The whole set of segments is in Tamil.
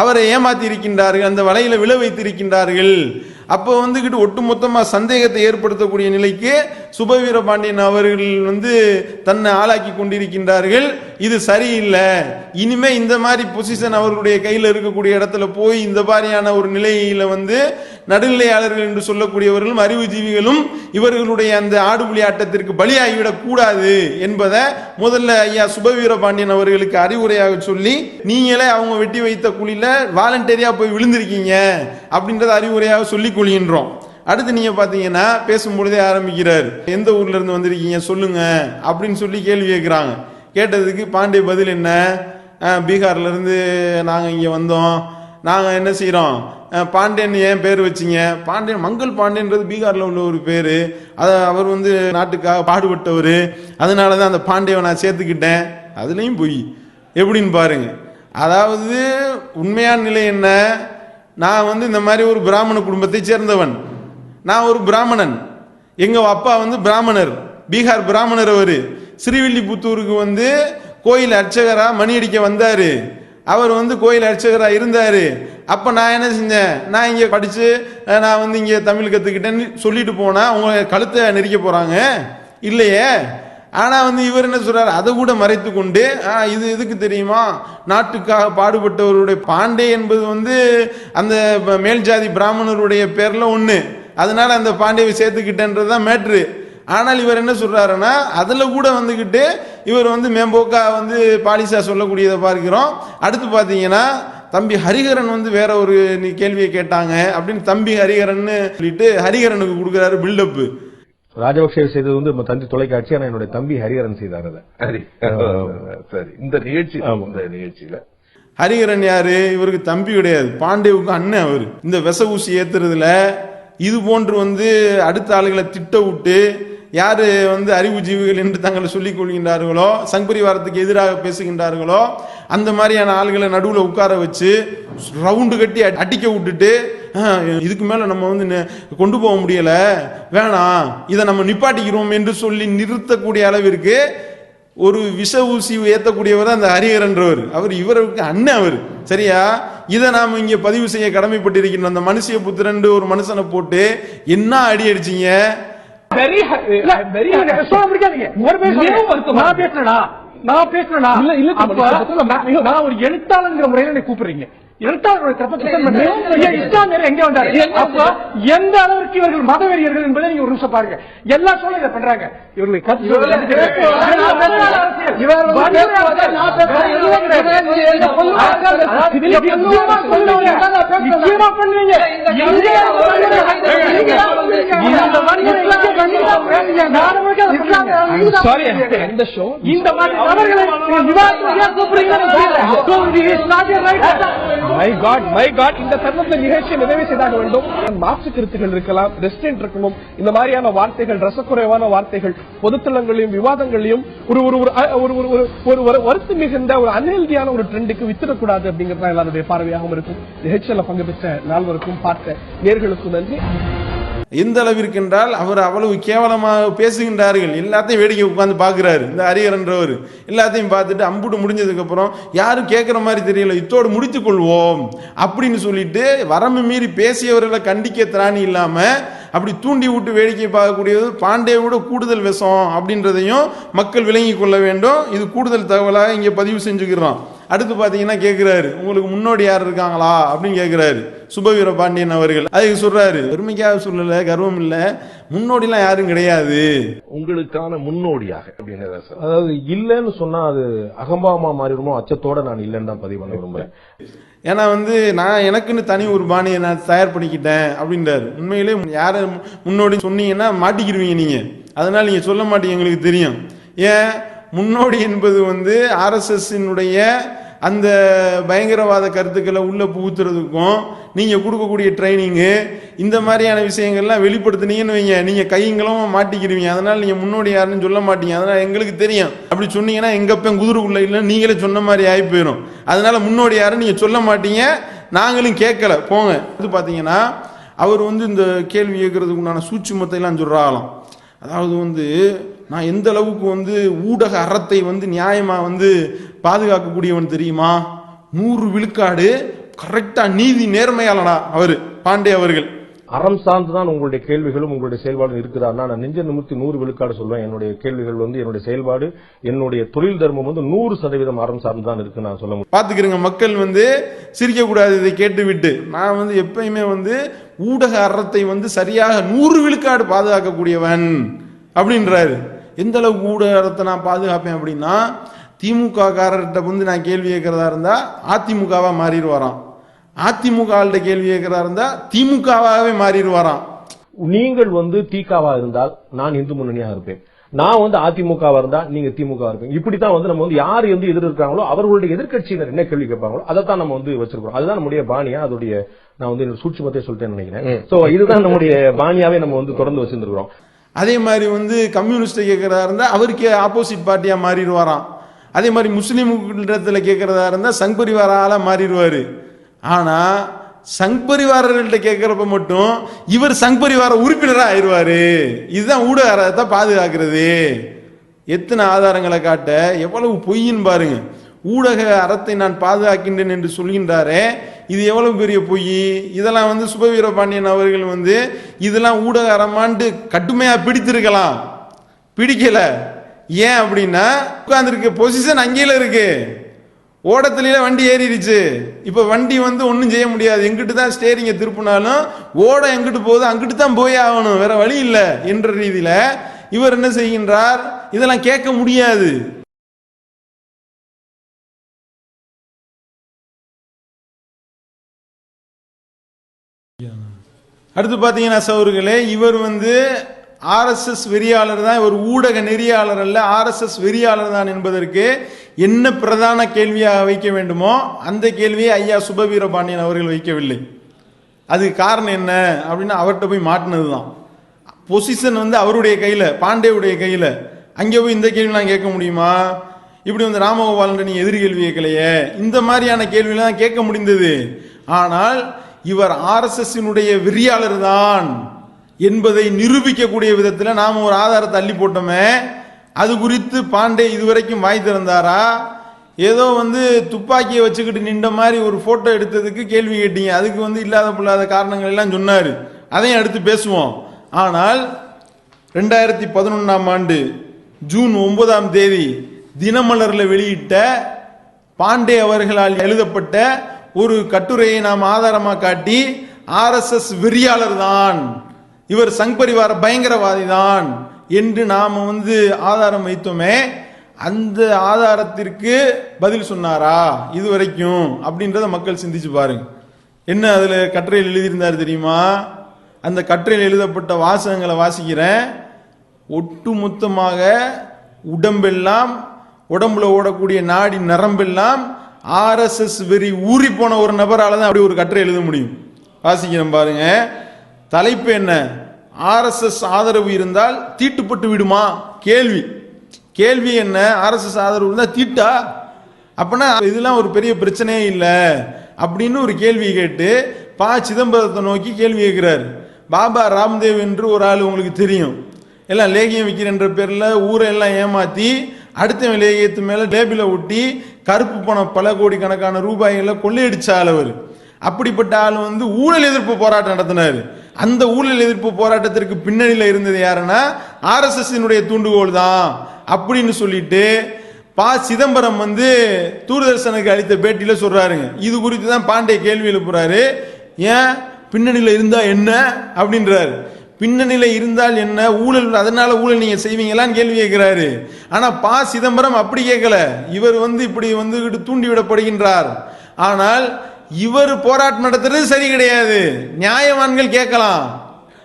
அவரை ஏமாத்தி இருக்கின்றார்கள் அந்த வலையில விழ வைத்திருக்கின்றார்கள். அப்போ வந்துகிட்டு ஒட்டுமொத்தமா சந்தேகத்தை ஏற்படுத்தக்கூடிய நிலைக்கு சுபவீரபாண்டியன் அவர்கள் வந்து தன்னை ஆளாக்கி கொண்டிருக்கின்றார்கள். இது சரியில்லை. இனிமே இந்த மாதிரி பொசிஷன் அவர்களுடைய கையில் இருக்கக்கூடிய இடத்துல போய் இந்த மாதிரியான ஒரு நிலையில வந்து நடுநிலையாளர்கள் என்று சொல்லக்கூடியவர்களும் அறிவுஜீவிகளும் இவர்களுடைய அந்த ஆடுபுலி ஆட்டத்திற்கு பலியாகிவிடக் கூடாது என்பதை முதல்ல ஐயா சுபவீரபாண்டியன் அவர்களுக்கு அறிவுரையாக சொல்லி நீங்களே அவங்க வெட்டி வைத்த குழியில வாலண்டரியா போய் விழுந்திருக்கீங்க அப்படின்றத அறிவுரையாக சொல்லிக் கொள்கின்றோம். அடுத்து நீங்க பாத்தீங்கன்னா பேசும்பொழுதே ஆரம்பிக்கிறார். எந்த ஊர்ல இருந்து வந்திருக்கீங்க? சொல்லுங்க. அப்படின்னு சொல்லி கேள்வி கேட்கிறாங்க. கேட்டதுக்கு பாண்டே பதில் என்ன? பீகார்லேருந்து பீகார்ல இருந்து நாங்க இங்க வந்தோம். நாங்க என்ன செய்கிறோம் பாண்டியன் ஏன் பேர் வச்சீங்க? பாண்டியன் மங்கள் பாண்டியன்றது பீகாரில் உள்ள ஒரு பேர். அதை அவர் வந்து நாட்டுக்காக பாடுபட்டவர். அதனால தான் அந்த பாண்டியவை நான் சேர்த்துக்கிட்டேன். அதுலேயும் போய். எப்படின்னு பாருங்க. அதாவது உண்மையான நிலை என்ன? நான் வந்து இந்த மாதிரி ஒரு பிராமண குடும்பத்தை சேர்ந்தவன். நான் ஒரு பிராமணன். எங்கள் அப்பா வந்து பிராமணர். பீகார் பிராமணர் அவர். ஸ்ரீவில்லிபுத்தூருக்கு வந்து கோயில் அர்ச்சகராக மணி அடிக்க வந்தார். அவர் வந்து கோயில் அர்ச்சகராக இருந்தார். அப்போ நான் என்ன செஞ்சேன்? நான் இங்கே படித்து நான் வந்து இங்கே தமிழ் கற்றுக்கிட்டேன்னு சொல்லிட்டு போனால் அவங்க கழுத்தை நெரிக்க போகிறாங்க இல்லையே. ஆனால் வந்து இவர் என்ன சொல்கிறார் அதை கூட மறைத்து கொண்டு "ஆ, இது எதுக்கு தெரியுமா? நாட்டுக்காக பாடுபட்டவருடைய பாண்டே என்பது வந்து அந்த மேல் ஜாதி பிராமணருடைய பேரில் ஒன்று அதனால அந்த பாண்டேவை சேர்த்துக்கிட்டேன்றது தான் மேட்ரு. ஆனால் இவர் என்ன சொல்றாருன்னா அதுல கூட வந்துகிட்டு இவர் வந்து மேம்போக்கா வந்து பாலிசா சொல்லக்கூடியதை பார்க்கிறோம். அடுத்து பாத்தீங்கன்னா தம்பி ஹரிஹரன் வந்து வேற ஒரு நீ கேள்வியை கேட்டாங்க அப்படின்னு தம்பி ஹரிஹரன்னு சொல்லிட்டு ஹரிஹரனுக்கு கொடுக்குறாரு பில்டப்பு ராஜபக்சே செய்தது வந்து தந்தி தொலைக்காட்சி ஆனா என்னுடைய தம்பி ஹரிஹரன் செய்தார் சரி. சரி. இந்த நிகழ்ச்சி இந்த நிகழ்ச்சியில. ஹரிஹரன் யாரு? இவருக்கு தம்பி கிடையாது. பாண்டேவுக்கு அண்ணன் அவர். இந்த விச ஊசி ஏத்துறதுல இது போன்று வந்து அடுத்த ஆளுகளை திட்ட விட்டு யார் வந்து அறிவுஜீவிகள் என்று தங்களை சொல்லிக் கொள்கின்றார்களோ சங்பரிவாரத்துக்கு எதிராக பேசுகின்றார்களோ அந்த மாதிரியான ஆளுகளை நடுவில் உட்கார வச்சு ரவுண்டு கட்டி அடி- அடிக்க விட்டுட்டு இதுக்கு மேலே நம்ம வந்து நெ- கொண்டு போக முடியலை வேணாம் இதை நம்ம நிப்பாட்டிக்கிறோம் என்று சொல்லி நிறுத்தக்கூடிய அளவிற்கு ஒரு விஷ ஊசி ஏத்தக்கூடியவர் அந்த ஹரிஹரன்றவர். அவர் இவருக்கு அண்ணன் அவர். சரியா? இதை நாம இங்க பதிவு செய்ய கடமைப்பட்டிருக்கின்றோம் அந்த மனுஷிய புத்திரன் ஒரு மனுஷனை போட்டு என்ன அடி அடிச்சீங்க? வருத்தமா- நான் பேசுறேனா? நான் ஒரு எழுத்தாளங்கிற முறையில கூப்பிடுறீங்க. எந்த அளவிற்கு இவர்கள் மதவெறியர்கள் என்பதை நீங்க ஒரு நிமிஷம் பாருங்க. எல்லா சொல்ல இதை பண்றாங்க. இந்த மாதிரி மை காட் மை காட் இந்த தருணத்தில் நிகழ்ச்சியை நிறைவு செய்தாக வேண்டும். மாற்று கருத்துகள் இருக்கலாம் ரெஸ்டன்ட் இருக்கணும். இந்த மாதிரியான வார்த்தைகள் ரசக்குறைவான வார்த்தைகள் பொதுத்தளங்களையும் விவாதங்களையும் ஒரு ஒரு ஒரு ஒரு ஒரு ஒரு ஒரு ஒரு வருத்தம் மிகுந்த ஒரு அன்ஹெல்தியான ஒரு ட்ரெண்டுக்கு வித்திடக்கூடாது அப்படிங்கிறது தான் எல்லாருடைய பார்வையாகவும் இருக்கும். நிகழ்ச்சியில பங்கு பெற்ற நால்வருக்கும் பார்த்த நேர்களுக்கும் நன்றி. எந்த அளவிற்கு என்றால் அவர் அவ்வளவு கேவலமாக பேசுகின்றார்கள். எல்லாத்தையும் வேடிக்கை உட்காந்து பார்க்குறாரு. இந்த அரியர்ன்றவர் எல்லாத்தையும் பார்த்துட்டு அம்புட்டு முடிஞ்சதுக்கப்புறம் யாரும் கேட்குற மாதிரி தெரியல. இத்தோடு முடித்து கொள்வோம் அப்படின்னு சொல்லிட்டு வரம்பு மீறி பேசியவர்களை கண்டிக்க திராணி இல்லாமல் அப்படி தூண்டி விட்டு வேடிக்கை பார்க்கக்கூடியது பாண்டே விட கூடுதல் விஷம் அப்படின்றதையும் மக்கள் விளங்கி கொள்ள வேண்டும். இது கூடுதல் தகவலாக இங்கே பதிவு செஞ்சுக்கிறோம். அடுத்து பார்த்தீங்கன்னா கேட்குறாரு உங்களுக்கு முன்னோடி யார் இருக்காங்களா? அப்படின்னு கேட்குறாரு சுபவீர பாண்டியன் அவர்கள். அதுக்கு சொல்றாரு பெருமைக்காக சொல்லல கர்வம் இல்லை. முன்னோடிலாம் யாரும் கிடையாது. உங்களுக்கான முன்னோடியாக அப்படின்னு. அதாவது இல்லைன்னு சொன்னா அது அகம்பாவமா மாறிடுமோ? அச்சத்தோட நான் இல்லைன்னு தான் பதிவு பண்ண விரும்புறேன். ஏன்னா வந்து நான் எனக்குன்னு தனி ஒரு பாணியை நான் தயார் பண்ணிக்கிட்டேன் அப்படின்றாரு. உண்மையிலே யாரை முன்னோடி சொன்னீங்கன்னா மாட்டிக்கிருவீங்க நீங்க. அதனால நீங்க சொல்ல மாட்டீங்க எங்களுக்கு தெரியும். ஏன்? முன்னோடி என்பது வந்து ஆர்எஸ்எஸ்னுடைய அந்த பயங்கரவாத கருத்துக்களை உள்ள புகுத்துறதுக்கும் நீங்கள் கொடுக்கக்கூடிய ட்ரைனிங்கு இந்த மாதிரியான விஷயங்கள்லாம் வெளிப்படுத்துனீங்கன்னு வைங்க. நீங்கள் கைங்களும் மாட்டிக்கிருவீங்க அதனால் நீங்கள் முன்னோடி யாருன்னு சொல்ல மாட்டீங்க. அதனால் எங்களுக்கு தெரியும். அப்படி சொன்னீங்கன்னா எங்கள் அப்பன் குதிரைக்குள்ளே இல்லை நீங்களே சொன்ன மாதிரி ஆகி போயிடும் அதனால முன்னோடி யாருன்னு நீங்கள் சொல்ல மாட்டீங்க. நாங்களும் கேட்கல. போங்க. இது பார்த்தீங்கன்னா அவர் வந்து இந்த கேள்வி கேட்கறதுக்கு உண்டான சூட்சுமத்தை எல்லாம் சொல்றாங்களாம் அதாவது வந்து நான் எந்த அளவுக்கு வந்து ஊடக அறத்தை வந்து நியாயமா வந்து பாதுகாக்கக்கூடியவன் தெரியுமா? நூறு விழுக்காடு கரெக்டா நீதி நேர்மையாளனா அவரு பாண்டே அவர்கள். அறம் சார்ந்துதான் உங்களுடைய கேள்விகளும் உங்களுடைய செயல்பாடும் இருக்குதான்னா நான் நெஞ்ச நிமித்தி நூறு விழுக்காடு சொல்வேன். என்னுடைய கேள்விகள் வந்து என்னுடைய செயல்பாடு என்னுடைய தொழில் தர்மம் வந்து நூறு சதவீதம் அறம் சார்ந்து தான் இருக்கு நான் சொல்ல முடியும். பாத்துக்கிறங்க மக்கள் வந்து சிரிக்க கூடாது இதை கேட்டு விட்டு நான் வந்து எப்பயுமே வந்து ஊடக அறத்தை வந்து சரியாக நூறு விழுக்காடு பாதுகாக்கக்கூடியவன் அப்படின்றாரு. எந்த அளவுக்கு ஊடக அறத்தை நான் பாதுகாப்பேன் அப்படின்னா திமுக காரர்கிட்ட வந்து நான் கேள்வி கேட்கறதா இருந்தா அதிமுகவா மாறிடுவாராம். அதிமுக ஆள்கிட்ட கேள்வி கேட்கறதா இருந்தா திமுகவாகவே மாறிடுவாராம். நீங்கள் வந்து தீகாவா இருந்தால் நான் இந்து முன்னணியா இருப்பேன். நான் வந்து அதிமுகவா இருந்தா நீங்க திமுக இருப்பீங்க. இப்படித்தான் வந்து நம்ம வந்து யார் வந்து எதிர் இருக்காங்களோ அவர்களுடைய எதிர்க்கட்சியினர் என்ன கேள்வி கேட்பாங்களோ அதைத்தான் நம்ம வந்து வச்சிருக்கோம் அதுதான் நம்முடைய பாணியா அதோடைய நான் வந்து சூட்சுமத்தை சொல்லிட்டேன்னு நினைக்கிறேன். சோ இதுதான் நம்முடைய பாணியாவே நம்ம வந்து தொடர்ந்து வச்சிருக்கிறோம் அதே மாதிரி வந்து கம்யூனிஸ்ட்டை கேட்குறதா இருந்தால் அவருக்கே ஆப்போசிட் பார்ட்டியாக மாறிடுவாராம். அதே மாதிரி முஸ்லீம் கேட்குறதா இருந்தால் சங் பரிவாரால் மாறிடுவார். ஆனால் சங் பரிவாரர்கள்ட்ட கேட்குறப்ப மட்டும் இவர் சங் பரிவார உறுப்பினராக ஆயிடுவாரு. இதுதான் ஊடகத்தை பாதுகாக்கிறது. எத்தனை ஆதாரங்களை காட்ட எவ்வளவு பொய்ன்னு பாருங்க. ஊடக அறத்தை நான் பாதுகாக்கின்றேன் என்று சொல்கின்றாரே இது எவ்வளவு பெரிய பொய்? இதெல்லாம் வந்து சுபவீர பாண்டியன் அவர்கள் வந்து இதெல்லாம் ஊடக அரமாண்டு கடுமையா பிடித்திருக்கலாம். பிடிக்கல. ஏன் அப்படின்னா உட்காந்துருக்கு பொசிஷன் அங்கேயில இருக்கு. ஓடத்துல வண்டி ஏறிடுச்சு. இப்போ வண்டி வந்து ஒன்றும் செய்ய முடியாது. எங்கிட்டு தான் ஸ்டேரிங்கை திருப்பினாலும் ஓட எங்கிட்டு போகுது அங்கிட்டு தான் போய் ஆகணும். வேற வழி இல்லை என்ற ரீதியில இவர் என்ன செய்கின்றார்? இதெல்லாம் கேட்க முடியாது. அடுத்து பார்த்தீங்கன்னா சௌர்களே இவர் வந்து ஆர்எஸ்எஸ் வெறியாளர் தான். இவர் ஊடக நெறியாளர் அல்ல ஆர்எஸ்எஸ் வெறியாளர் தான் என்பதற்கு என்ன பிரதான கேள்வியாக வைக்க வேண்டுமோ அந்த கேள்வியை ஐயா சுபவீரபாண்டியன் அவர்கள் வைக்கவில்லை. அதுக்கு காரணம் என்ன அப்படின்னா அவர்கிட்ட போய் மாட்டினது தான் பொசிஷன் வந்து அவருடைய கையில் பாண்டேவுடைய கையில். அங்கே போய் இந்த கேள்விலாம் கேட்க முடியுமா? இப்படி வந்து ராமகோபாலன் நீ எதிர்கேள்வி கேட்கலையே. இந்த மாதிரியான கேள்விலாம் கேட்க முடிந்தது. ஆனால் இவர் ஆர்எஸ்எஸ்ஸினுடைய வெறியாளர் தான் என்பதை நிரூபிக்கக்கூடிய விதத்தில் நாம் ஒரு ஆதாரத்தை அள்ளி போட்டோமே. அது குறித்து பாண்டே இதுவரைக்கும் வாய் திறந்தாரா? ஏதோ வந்து துப்பாக்கியை வச்சுக்கிட்டு நின்ற மாதிரி ஒரு ஃபோட்டோ எடுத்ததுக்கு கேள்வி கேட்டீங்க. அதுக்கு வந்து இல்லாத பில்லாத காரணங்கள் எல்லாம் சொன்னார். அதையும் அடுத்து பேசுவோம். ஆனால் ரெண்டாயிரத்தி பதினொன்றாம் ஆண்டு ஜூன் ஒன்பதாம் தேதி தினமலரில் வெளியிட்ட பாண்டே அவர்களால் எழுதப்பட்ட ஒரு கட்டுரையை நாம் ஆதாரமாக காட்டி ஆர்எஸ்எஸ் வெறியாளர் தான் இவர் சங் பரிவார பயங்கரவாதி தான் என்று நாம் வந்து ஆதாரம் வைத்தோமே அந்த ஆதாரத்திற்கு பதில் சொன்னாரா? இதுவரைக்கும் அப்படின்றத மக்கள் சிந்திச்சு பாருங்க. என்ன அதில் கட்டுரையில் எழுதியிருந்தார் தெரியுமா? அந்த கட்டுரையில் எழுதப்பட்ட வாசகங்களை வாசிக்கிறேன். ஒட்டுமொத்தமாக உடம்பெல்லாம் உடம்புல ஓடக்கூடிய நாடி நரம்பெல்லாம் ஆர்எஸ்எஸ் வெறி ஊறி போன ஒரு நபரால் தான் அப்படி ஒரு கட்டுரை எழுத முடியும். வாசிக்கிறேன் பாருங்க. தலைப்பு என்ன? ஆர்எஸ்எஸ் ஆதரவு இருந்தால் தீட்டுப்பட்டு விடுமா? கேள்வி. கேள்வி என்ன? ஆர்எஸ்எஸ் ஆதரவு இருந்தால் தீட்டா? அப்படின்னா இதெல்லாம் ஒரு பெரிய பிரச்சனையே இல்லை. அப்படின்னு ஒரு கேள்வி கேட்டு பா. சிதம்பரத்தை நோக்கி கேள்வி கேட்கிறார். பாபா ராம்தேவ் என்று ஒரு ஆள் உங்களுக்கு தெரியும். எல்லாம் லேகியம் விற்கிறன்ற பேரில் ஊரை எல்லாம் ஏமாற்றி அடுத்த லேகியத்து மேலே டேபிள ஒட்டி கருப்பு பணம் பல கோடி கணக்கான ரூபாய்களை கொள்ளையடிச்ச ஆள் அவர். அப்படிப்பட்ட ஆள் வந்து ஊழல் எதிர்ப்பு போராட்டம் நடத்தினார். அந்த ஊழல் எதிர்ப்பு போராட்டத்திற்கு பின்னணியில் இருந்தது யாருன்னா ஆர்எஸ்எஸ் தூண்டுகோல் தான் அப்படின்னு சொல்லிட்டு பா. சிதம்பரம் வந்து தூர்தர்ஷனுக்கு அளித்த பேட்டியில் சொல்கிறாருங்க இது குறித்து தான் பாண்டே கேள்வி எழுப்புறாரு. ஏன்? பின்னணியில் இருந்தால் என்ன? அப்படின்றாரு. பின்னணியில் இருந்தால் என்ன? ஊழல் அதனால ஊழல் நீங்கள் செய்வீங்களான்னு கேள்வி கேட்கிறாரு. ஆனால் பா. சிதம்பரம் அப்படி கேட்கல. இவர் வந்து இப்படி வந்து தூண்டி விடப்படுகின்றார். ஆனால் இவர் போராட்டம் நடத்துறது சரி கிடையாது. நியாயவான்கள் கேட்கலாம்.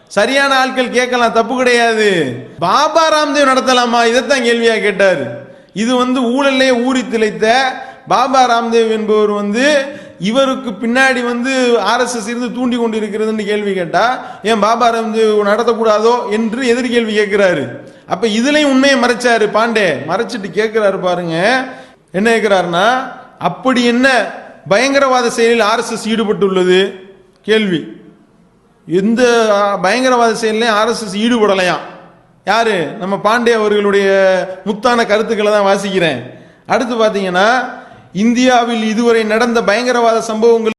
சரியான ஆட்கள் கேட்கலாம். தப்பு கிடையாது. பாபா ராம்தேவ் நடத்தலாமா? இதைத்தான் கேள்வியாக கேட்டார். இது வந்து ஊழல்லே ஊறி திளைத்த பாபா ராம்தேவ் என்பவர் வந்து இவருக்கு பின்னாடி வந்து ஆர்எஸ்எஸ் இருந்து தூண்டி கொண்டு இருக்கிறதுன்னு கேள்வி கேட்டால் ஏன் பாபா வந்து நடத்தக்கூடாதோ என்று எதிர்கேள்வி கேட்குறாரு கேட்கிறாரு. அப்ப இதுலயும் உண்மையை மறைச்சாரு பாண்டே. மறைச்சிட்டு கேட்குறாரு பாருங்க. என்ன கேட்குறாருன்னா அப்படி என்ன பயங்கரவாத செயலில் ஆர்எஸ்எஸ் ஈடுபட்டுள்ளது? கேள்வி. எந்த பயங்கரவாத செயலையும் ஆர்எஸ்எஸ் ஈடுபடலையாம் யாரு? நம்ம பாண்டே அவர்களுடைய முத்தான கருத்துக்களை தான் வாசிக்கிறேன். அடுத்து பார்த்தீங்கன்னா இந்தியாவில் இதுவரை நடந்த பயங்கரவாத சம்பவங்கள்